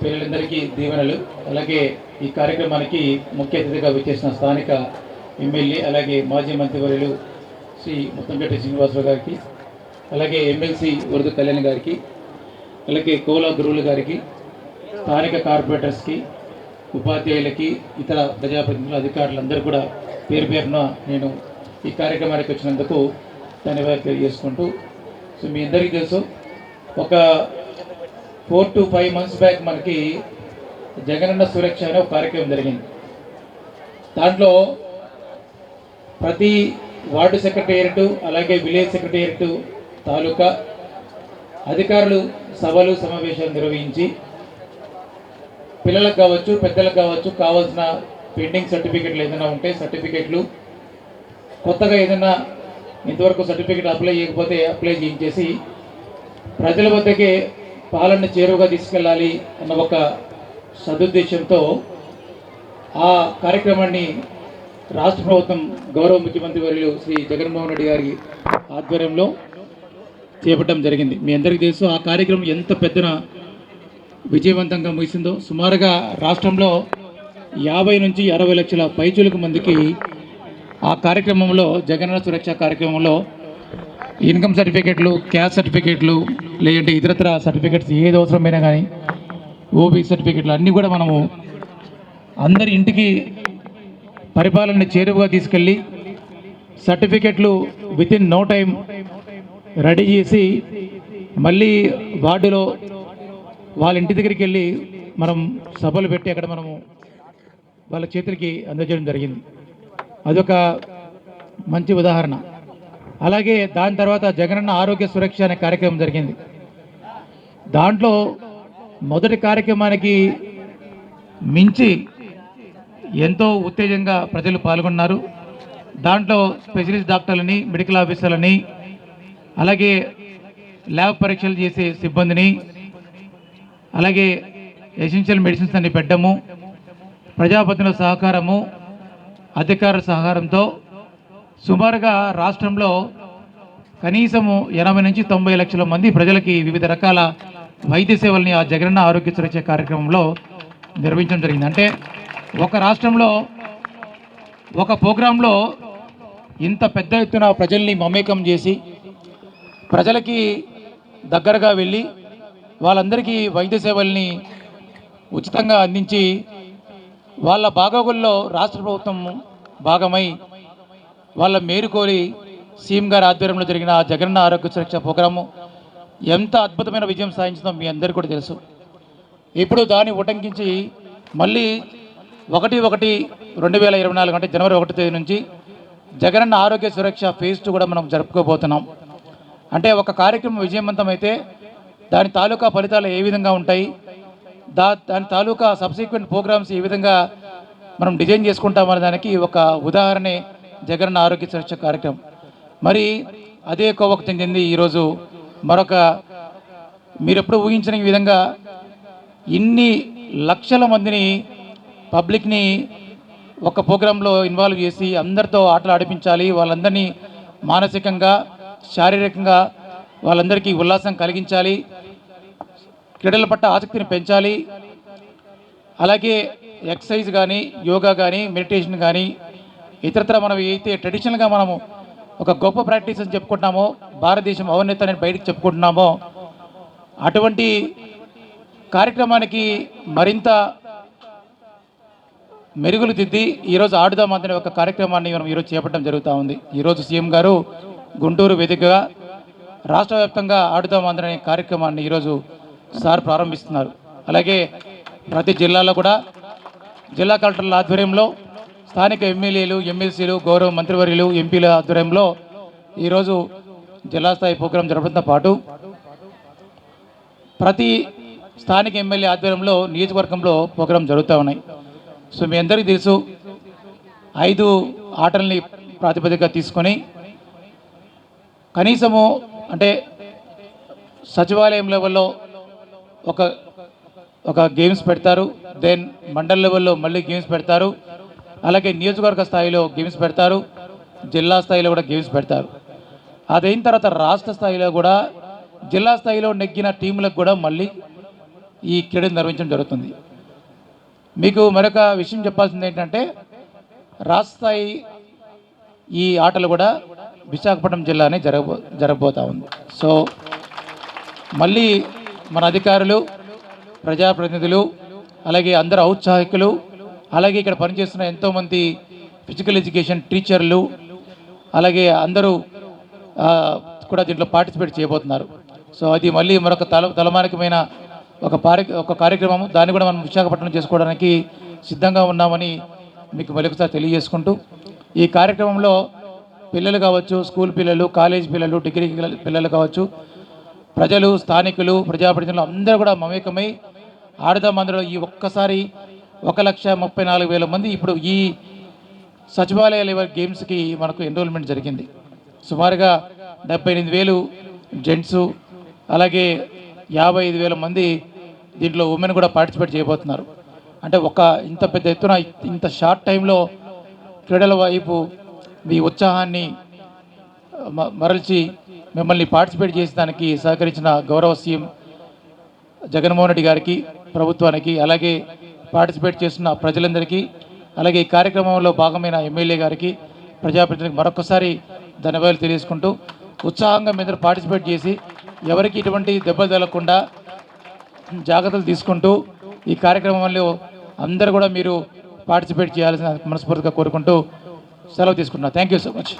పిల్లలందరికీ దీవెనలు. అలాగే ఈ కార్యక్రమానికి ముఖ్య అతిథిగా విచ్చేసిన స్థానిక ఎమ్మెల్యే అలాగే మాజీ మంత్రివర్యులు శ్రీ ముత్తంపేట శ్రీనివాసరావు గారికి అలాగే ఎమ్మెల్సీ ఉరుదు కళ్యాణ్ గారికి అలాగే కోలా గురువులు గారికి స్థానిక కార్పొరేటర్స్కి ఉపాధ్యాయులకి ఇతర ప్రజాప్రతినిధులు అధికారులందరూ కూడా పేరు పేరున నేను ఈ కార్యక్రమానికి వచ్చినందుకు ధన్యవాదాలు తెలియజేసుకుంటూ సో మీ అందరికీ తెలుసు ఒక four to five months back మనకి జగనన్న సురక్ష అనే ఒక కార్యక్రమం జరిగింది. దాంట్లో ప్రతి వార్డు సెక్రటేరియట్ అలాగే విలేజ్ సెక్రటేరియట్ తాలూకా అధికారులు సభలు సమావేశాలు నిర్వహించి పిల్లలకు కావచ్చు పెద్దలకు కావచ్చు కావాల్సిన పెండింగ్ సర్టిఫికెట్లు ఏదైనా ఉంటే సర్టిఫికెట్లు కొత్తగా ఏదైనా ఇంతవరకు సర్టిఫికెట్ అప్లై చేయకపోతే అప్లై చేయించేసి ప్రజల వద్దకే పాలన చేరువుగా తీసుకెళ్ళాలి అన్న ఒక సదుద్దేశంతో ఆ కార్యక్రమాన్ని రాష్ట్ర ప్రభుత్వం గౌరవ ముఖ్యమంత్రి వర్యులు శ్రీ జగన్మోహన్ రెడ్డి గారి ఆధ్వర్యంలో చేపట్టడం జరిగింది. మీ అందరికీ తెలుసు ఆ కార్యక్రమం ఎంత పెద్దన విజయవంతంగా ముగిసిందో. సుమారుగా రాష్ట్రంలో యాభై నుంచి అరవై లక్షల పైచులకు మందికి ఆ కార్యక్రమంలో జగనన్న సురక్ష కార్యక్రమంలో ఇన్కమ్ సర్టిఫికెట్లు క్యాస్ట్ సర్టిఫికెట్లు లేదంటే ఇతరత్ర సర్టిఫికెట్స్ ఏది అవసరమైనా కానీ ఓబీ సర్టిఫికెట్లు అన్నీ కూడా మనము అందరి ఇంటికి పరిపాలన చేరువుగా తీసుకెళ్ళి సర్టిఫికెట్లు with in no time ready చేసి మళ్ళీ వార్డులో వాళ్ళ ఇంటి దగ్గరికి వెళ్ళి మనం సభలు పెట్టి అక్కడ మనము వాళ్ళ చేతులకి అందజేయడం జరిగింది. అదొక మంచి ఉదాహరణ. అలాగే దాని తర్వాత జగనన్న ఆరోగ్య సురక్ష అనే కార్యక్రమం జరిగింది. దాంట్లో మొదటి కార్యక్రమానికి మించి ఎంతో ఉత్తేజంగా ప్రజలు పాల్గొన్నారు. దాంట్లో స్పెషలిస్ట్ డాక్టర్లని మెడికల్ ఆఫీసర్లని అలాగే ల్యాబ్ పరీక్షలు చేసే సిబ్బందిని అలాగే ఎసెన్షియల్ మెడిసిన్స్ అన్ని పెట్టడము ప్రజాపతిల సహకారము అధికారుల సహకారంతో సుమారుగా రాష్ట్రంలో కనీసము ఎనభై నుంచి తొంభై లక్షల మంది ప్రజలకి వివిధ రకాల వైద్య సేవల్ని ఆ జగనన్న ఆరోగ్య సురక్ష కార్యక్రమంలో నిర్వహించడం జరిగింది. అంటే ఒక రాష్ట్రంలో ఒక ప్రోగ్రాంలో ఇంత పెద్ద ఎత్తున ప్రజల్ని మమేకం చేసి ప్రజలకి దగ్గరగా వెళ్ళి వాళ్ళందరికీ వైద్య సేవల్ని ఉచితంగా అందించి వాళ్ళ బాగోగుల్లో రాష్ట్ర ప్రభుత్వం భాగమై వాళ్ళ మేరుకోరి సీఎం గారి ఆధ్వర్యంలో జరిగిన ఆ జగనన్న ఆరోగ్య సురక్ష ప్రోగ్రాము ఎంత అద్భుతమైన విజయం సాధించిందో మీ అందరికీ కూడా తెలుసు. ఇప్పుడు దాన్ని ఉటంకించి మళ్ళీ ఒకటి ఒకటి రెండు వేల ఇరవై నాలుగు అంటే జనవరి ఒకటి తేదీ నుంచి జగనన్న ఆరోగ్య సురక్ష ఫేజ్ టూ కూడా మనం జరుపుకోబోతున్నాం. అంటే ఒక కార్యక్రమం విజయవంతమైతే దాని తాలూకా ఫలితాలు ఏ విధంగా ఉంటాయి దా దాని తాలూకా సబ్సిక్వెంట్ ప్రోగ్రామ్స్ ఏ విధంగా మనం డిజైన్ చేసుకుంటామనే దానికి ఒక ఉదాహరణే జగనన్న ఆరోగ్య సురక్ష కార్యక్రమం. మరి అదే కోవకు చెందింది ఈరోజు మరొక మీరు ఎప్పుడు ఊహించిన ఈ విధంగా ఇన్ని లక్షల మందిని పబ్లిక్ని ఒక ప్రోగ్రాంలో ఇన్వాల్వ్ చేసి అందరితో ఆటలు ఆడిపించాలి. వాళ్ళందరినీ మానసికంగా శారీరకంగా వాళ్ళందరికీ ఉల్లాసం కలిగించాలి. క్రీడల పట్ల ఆసక్తిని పెంచాలి. అలాగే ఎక్సర్సైజ్ కానీ యోగా కానీ మెడిటేషన్ కానీ ఇతరత్ర మనం అయితే ట్రెడిషనల్గా మనము ఒక గొప్ప ప్రాక్టీస్ అని చెప్పుకుంటున్నామో. భారతదేశం ఔన్నత అని బయటకు చెప్పుకుంటున్నామో. అటువంటి కార్యక్రమానికి మరింత మెరుగులు దిద్ది ఈరోజు ఆడుదాం అనే ఒక కార్యక్రమాన్ని మనం ఈరోజు చేపట్టడం జరుగుతూ ఉంది. ఈరోజు సీఎం గారు గుంటూరు వేదికగా రాష్ట్ర వ్యాప్తంగా ఆడుదాం అందరనే కార్యక్రమాన్ని ఈరోజు సార్ ప్రారంభిస్తున్నారు. అలాగే ప్రతి జిల్లాలో కూడా జిల్లా కలెక్టర్ల ఆధ్వర్యంలో స్థానిక ఎమ్మెల్యేలు ఎమ్మెల్సీలు గౌరవ మంత్రివర్యులు ఎంపీల ఆధ్వర్యంలో ఈరోజు జిల్లా స్థాయి ప్రోగ్రాం జరపడంతో పాటు ప్రతి స్థానిక ఎమ్మెల్యే ఆధ్వర్యంలో నియోజకవర్గంలో ప్రోగ్రాం జరుగుతూ ఉన్నాయి. సో మీ అందరికీ తెలుసు ఐదు ఆటల్ని ప్రాతిపదికగా తీసుకొని కనీసము అంటే సచివాలయం లెవెల్లో ఒక ఒక గేమ్స్ పెడతారు దెన్ మండల్ లెవెల్లో మళ్ళీ గేమ్స్ పెడతారు అలాగే నియోజకవర్గ స్థాయిలో గేమ్స్ పెడతారు జిల్లా స్థాయిలో కూడా గేమ్స్ పెడతారు. అదైన తర్వాత రాష్ట్ర స్థాయిలో కూడా జిల్లా స్థాయిలో నెగ్గిన టీంలకు కూడా మళ్ళీ ఈ క్రీడను నిర్వహించడం జరుగుతుంది. మీకు మరొక విషయం చెప్పాల్సింది ఏంటంటే రాష్ట్ర స్థాయి ఈ ఆటలు కూడా విశాఖపట్నం జిల్లానే జరగబో జరగబోతా ఉంది. సో మళ్ళీ మన అధికారులు ప్రజాప్రతినిధులు అలాగే అందరు ఔత్సాహికులు అలాగే ఇక్కడ పనిచేస్తున్న ఎంతోమంది ఫిజికల్ ఎడ్యుకేషన్ టీచర్లు అలాగే అందరూ కూడా దీంట్లో పార్టిసిపేట్ చేయబోతున్నారు. సో అది మళ్ళీ మరొక తల తలమానికమైన ఒక పారి ఒక కార్యక్రమం దాన్ని కూడా మనం విశాఖపట్నం చేసుకోవడానికి సిద్ధంగా ఉన్నామని మీకు మరొకసారి తెలియజేసుకుంటూ ఈ కార్యక్రమంలో పిల్లలు కావచ్చు స్కూల్ పిల్లలు కాలేజ్ పిల్లలు డిగ్రీ పిల్లలు- కావచ్చు ప్రజలు స్థానికులు ప్రజాప్రతినిధులు అందరూ కూడా మమేకమై ఆడదాం అందులో ఈ ఒక్కసారి ఒక లక్ష ముప్పై నాలుగు వేల మంది ఇప్పుడు ఈ సచివాలయ లెవెల్ గేమ్స్కి మనకు ఎన్రోల్మెంట్ జరిగింది. సుమారుగా డెబ్బై ఎనిమిది వేలు జెంట్స్ అలాగే యాభై ఐదు వేల మంది దీంట్లో ఉమెన్ కూడా పార్టిసిపేట్ చేయబోతున్నారు. అంటే ఒక ఇంత పెద్ద ఎత్తున ఇంత షార్ట్ టైంలో క్రీడల వైపు మీ ఉత్సాహాన్ని మరల్చి మిమ్మల్ని పార్టిసిపేట్ చేసేదానికి సహకరించిన గౌరవ సీఎం జగన్మోహన్ రెడ్డి గారికి ప్రభుత్వానికి అలాగే పార్టిసిపేట్ చేస్తున్న ప్రజలందరికీ అలాగే ఈ కార్యక్రమంలో భాగమైన ఎమ్మెల్యే గారికి ప్రజాప్రతినిధికి మరొకసారి ధన్యవాదాలు తెలియజేసుకుంటూ ఉత్సాహంగా మీ పార్టిసిపేట్ చేసి ఎవరికి ఇటువంటి దెబ్బలు తగలకుండా జాగ్రత్తలు తీసుకుంటూ ఈ కార్యక్రమంలో అందరూ కూడా మీరు పార్టిసిపేట్ చేయాల్సిన మనస్ఫూర్తిగా కోరుకుంటూ సెలవు తీసుకుంటున్నా. Thank you so much